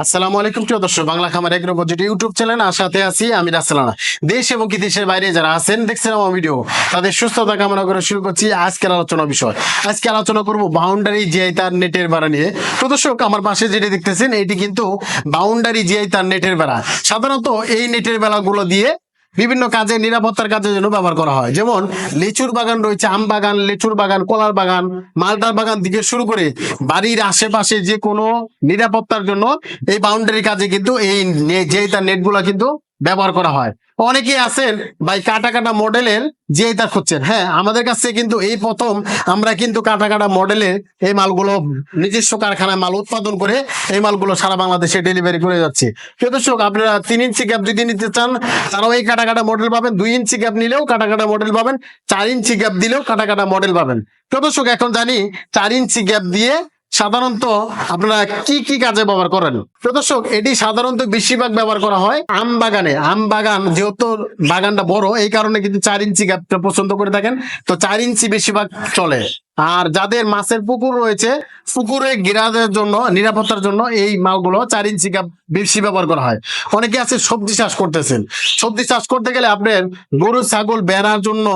আসসালামু আলাইকুম, প্রিয় দর্শক, বাংলা খামার এগ্রো বাজেট ইউটিউব চ্যানেল আর সাথে আছি আমি রাসেলানা দেশ এবং কি দেশের বাইরে যারা আছেন, দেখছেন আমার ভিডিও, তাদের সুস্থতা কামনা করে শুরু করছি আজকের আলোচনা বিষয়। আজকে আলোচনা করব বাউন্ডারি জিআই তার নেটের ভাড়া নিয়ে। তো দর্শক, আমার পাশে যেটি দেখতেছেন, এটি কিন্তু বাউন্ডারি জিআই তার নেটের ভাড়া। সাধারণত এই নেটের বেলাগুলো দিয়ে বিভিন্ন কাজে, নিরাপত্তার কাজের জন্য ব্যবহার করা হয়। যেমন, লিচুর বাগান রয়েছে, আম বাগান, লিচুর বাগান, কলার বাগান, মালদার বাগান দিকে শুরু করে বাড়ির আশেপাশে যে কোনো নিরাপত্তার জন্য এই বাউন্ডারি কাজে কিন্তু এই যে তার নেটগুলো কিন্তু ব্যবহার করা হয়। অনেকেই আছেন ভাই কাটা কাটা মডেলের যে তার খুঁজছেন। হ্যাঁ আমাদের কাছে কিন্তু এই প্রথম আমরা কিন্তু কাটা কাটা মডেলের এই মালগুলো, নিজস্ব কারখানায় মাল উৎপাদন করে এই মালগুলো সারা বাংলাদেশে ডেলিভারি করে যাচ্ছে। প্রিয় আপনারা তিন ইঞ্চি গ্যাপ যদি নিতে চান, তারাও এই কাটা কাটা মডেল পাবেন। দুই ইঞ্চি গ্যাপ নিলেও কাটা কাটা মডেল পাবেন। চার ইঞ্চি গ্যাপ দিলেও কাটা কাটা মডেল পাবেন। প্রিয় এখন জানি চার ইঞ্চি গ্যাপ দিয়ে সাধারণত আপনারা কি কি কাজে ব্যবহার করেন? প্রদর্শক এটি সাধারণত বেশিরভাগ ব্যবহার করা হয় আম বাগানে। আম বাগান যেহেতু বাগানটা বড়, এই কারণে কিন্তু চার ইঞ্চি পছন্দ করে থাকেন। তো চার ইঞ্চি বেশিরভাগ চলে। আর যাদের মাছের পুকুর রয়েছে, পুকুরে গিরাদের জন্য, নিরাপত্তার জন্য এই মালগুলো চার ইঞ্চি গ্যাপ বেশি ব্যবহার করা হয়। অনেকে আছে সবজি চাষ করতেছেন। সবজি চাষ করতে গেলে আপনার গরু, ছাগল বেড়ার জন্য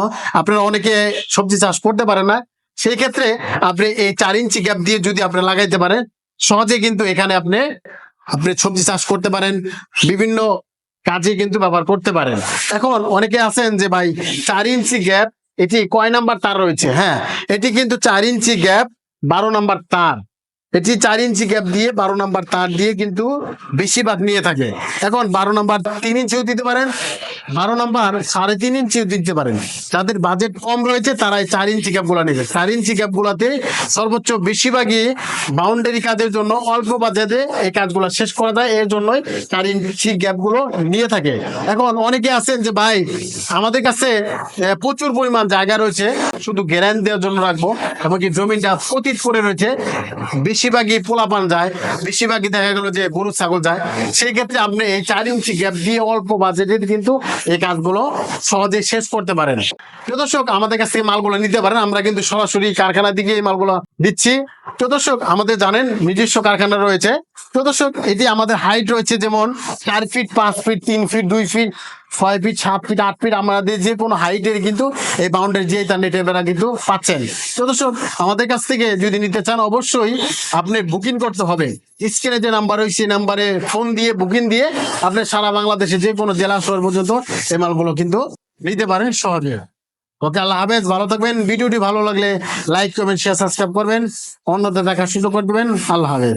আপনারা অনেকে সবজি চাষ করতে পারে না। সেই ক্ষেত্রে আপনি এই চার ইঞ্চি গ্যাপ দিয়ে যদি আপনি লাগাইতে পারেন সহজে কিন্তু এখানে আপনি আপনি সবজি চাষ করতে পারেন, বিভিন্ন কাজে কিন্তু ব্যবহার করতে পারেন। এখন অনেকে আছেন যে, ভাই, চার ইঞ্চি গ্যাপ এটি কয় নাম্বার তার রয়েছে? হ্যাঁ এটি কিন্তু চার ইঞ্চি গ্যাপ বারো নাম্বার তার। এটি চার ইঞ্চি গ্যাপ দিয়ে বারো নাম্বার তার দিয়ে কিন্তু বেশিরভাগ নিয়ে থাকে। এখন বারো নাম্বার তিন ইঞ্চিও দিতে পারেন বারো নাম্বার, সাড়ে তিন ইঞ্চি দিতে পারেন। যাদের বাজেট কম রয়েছে তারা এই চার ইঞ্চি গ্যাপগুলা নেবে। চার ইঞ্চি গ্যাপ গুলাতে সর্বোচ্চ বেশিরভাগই বাউন্ডারি কাজের জন্য অল্প বাজেটে এই কাজগুলো শেষ করা যায়। এর জন্যই চার ইঞ্চি গ্যাপগুলো নিয়ে থাকে। এখন অনেকে আছেন যে, ভাই, আমাদের কাছে প্রচুর পরিমাণ জায়গা রয়েছে। শুধু গ্যারান দেওয়ার জন্য রাখব। এমনকি জমিটা পতিত করে রয়েছে। বেশিরভাগই পোলাপান যায়। বেশিরভাগই দেখা গেল যে গরু, ছাগল যায়। সেই ক্ষেত্রে আপনি এই চার ইঞ্চি গ্যাপ দিয়ে অল্প বাজেটে কিন্তু এই কাজগুলো সহজে শেষ করতে পারেন। প্রিয় দর্শক, আমাদের কাছ মালগুলো নিতে পারেন। আমরা কিন্তু সরাসরি কারখানা দিকে এই মালগুলো দিচ্ছি। প্রিয় দর্শক, আমাদের জানেন নিজস্ব কারখানা রয়েছে। প্রিয় দর্শক, এটি আমাদের হাইট রয়েছে যেমন চার ফিট পাঁচ ফিট তিন ফিট দুই ফিট ছয় ফিট সাত ফিট আট ফিট আমাদের যে কোনো হাইটের কিন্তু এই বাউন্ডারি যে তার নেটের বেড়া কিন্তু পাচ্ছেন। তো আমাদের কাছ থেকে যদি নিতে চান, অবশ্যই আপনি বুকিং করতে হবে। স্ক্রিনে যে নাম্বার ওই সেই নাম্বারে ফোন দিয়ে বুকিং দিয়ে আপনি সারা বাংলাদেশে যে কোনো জেলা, শহর পর্যন্ত এই মালগুলো কিন্তু নিতে পারেন সহজে। ওকে, আল্লাহ হাফেজ, ভালো থাকবেন। ভিডিওটি ভালো লাগলে লাইক করবেন শেয়ার সাবস্ক্রাইব করবেন। অন্যদের দেখার সুযোগ করে দেবেন। আল্লাহ হাফেজ।